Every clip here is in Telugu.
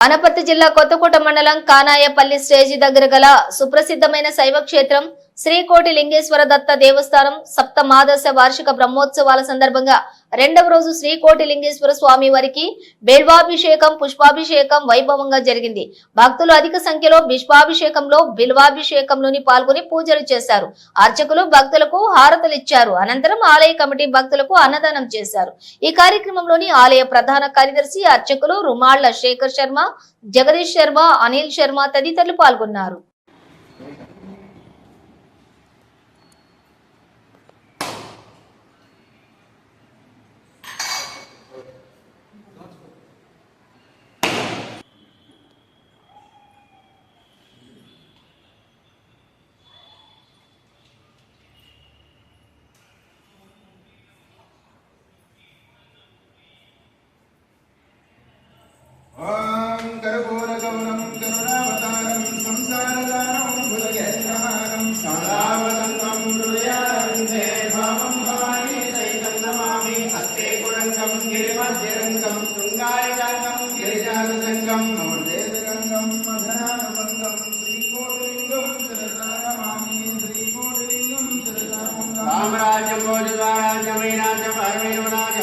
అనపర్తి జిల్లా కొత్తకోట మండలం కానాయపల్లి స్టేజి దగ్గర గల సుప్రసిద్ధమైన శైవ క్షేత్రం శ్రీకోటి లింగేశ్వర దత్త దేవస్థానం సప్త మాదశ వార్షిక బ్రహ్మోత్సవాల సందర్భంగా రెండవ రోజు శ్రీకోటి లింగేశ్వర స్వామి వారికి బిల్వాభిషేకం పుష్పాభిషేకం వైభవంగా జరిగింది. భక్తులు అధిక సంఖ్యలో పుష్పాభిషేకంలో బిల్వాభిషేకంలోని పాల్గొని పూజలు చేశారు. అర్చకులు భక్తులకు హారతలిచ్చారు అనంతరం ఆలయ కమిటీ భక్తులకు అన్నదానం చేశారు. ఈ కార్యక్రమంలోని ఆలయ ప్రధాన కార్యదర్శి అర్చకులు రుమాళ్ళ శేఖర్ శర్మ జగదీష్ శర్మ అనిల్ శర్మ తదితరులు పాల్గొన్నారు. 아. లింగం అవదేదరంగం మధురానవంగం శ్రీకోటిలింగం చరతారమాణి శ్రీకోటిలింగం చరతారమంగం రామరాజ్యం భోజరాజ్యమైనాజ పరమేణాజ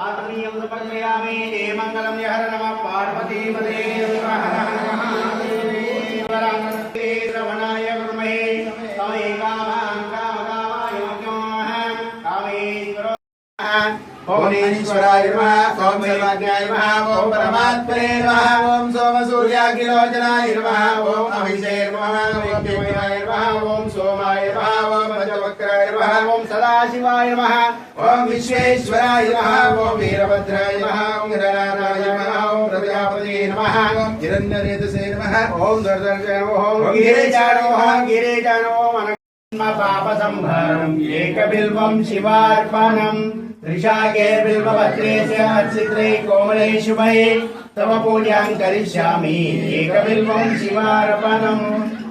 ఆత్మీయం సమర్పయామి మంగళం యహర నమ పార్వతీపదే నమః ओमीश्वराय नमः ओम सर्वाज्ञाय नमः ओम परमात्मने नमः ओम सोमसूर्याखिलोचनाय नमः ओम अभिषेय नमः ओम विद्युमयाय नमः ओम सोमाय नमः ओम मजवक्राय नमः ओम सदाशिवाय नमः ओम विश्वेश्वराय नमः ओम वीरभद्राय नमः ओम गणनाथाय नमः ओम प्रजापतये नमः ओम हिरण्यरेतसे नमः ओम दर्दर्शय ओम गिरिजानो ओम गिरिजानो पापसंहारम् एकबिल्वम् शिवार्पणम् त्रिशाकेर्बिल्वपत्रेस्य चित्रे कोमले शुभ तव पूजाम् करिष्यामि एकबिल्वम् शिवार्पणम्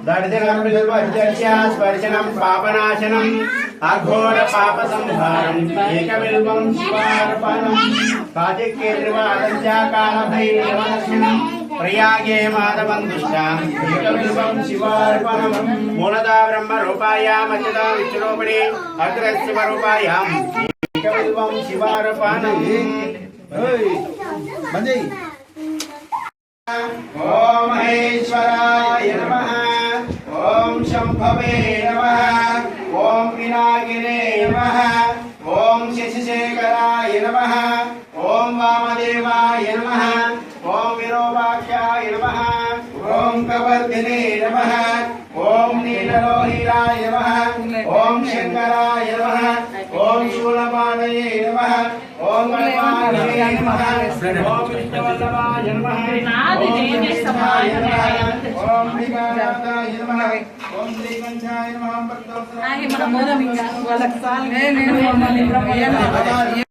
दर्शनम् बिल्वज्जस्य स्पर्शनम् अघोर पापसंहारम् एकबिल्वम् शिवार्पणम् काचित्केन्द्रवादञ्च कालभैरवदर्शनम् ప్రయాగే మాధవందుష్టాం మూలదా బ్రహ్మ రూపాయాం అచ్యుతా విష్ణురూపిణి అగ్రశివ రూపాయాం శివారూపాణం ఓం మహేశ్వరాయ నమః ఓం శంభవే నమః ఓం వినాగిరే నమః ఓం శశిశేఖరాయ నమః ఓం వామదేవాయ నమః ओम विरोवाख्याय नमः ॐ कवर्धिने नमः ओम नीललोहिराय नमः ॐ शङ्कराय नमः ओम शूलमानये नमः ॐ गणमानये नमः ॐ विष्णुवल्लभाय नमः ॐ विष्णुवल्लभाय नमः ॐ श्रीकान्ताय नमः ॐ श्रीकण्ठाय नमः ॐ प्रत्योत्सवाय नमः ॐ मोदमिका वलक्साल ने ने ॐ ब्रह्मये नमः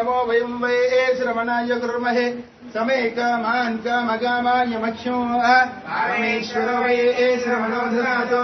నమో వయం వై శ్రవణాయ కుర్మహే సమే కామాన్ కామకామాయ మక్షో పరమేశ్వర వై శ్రవణో ధనాతో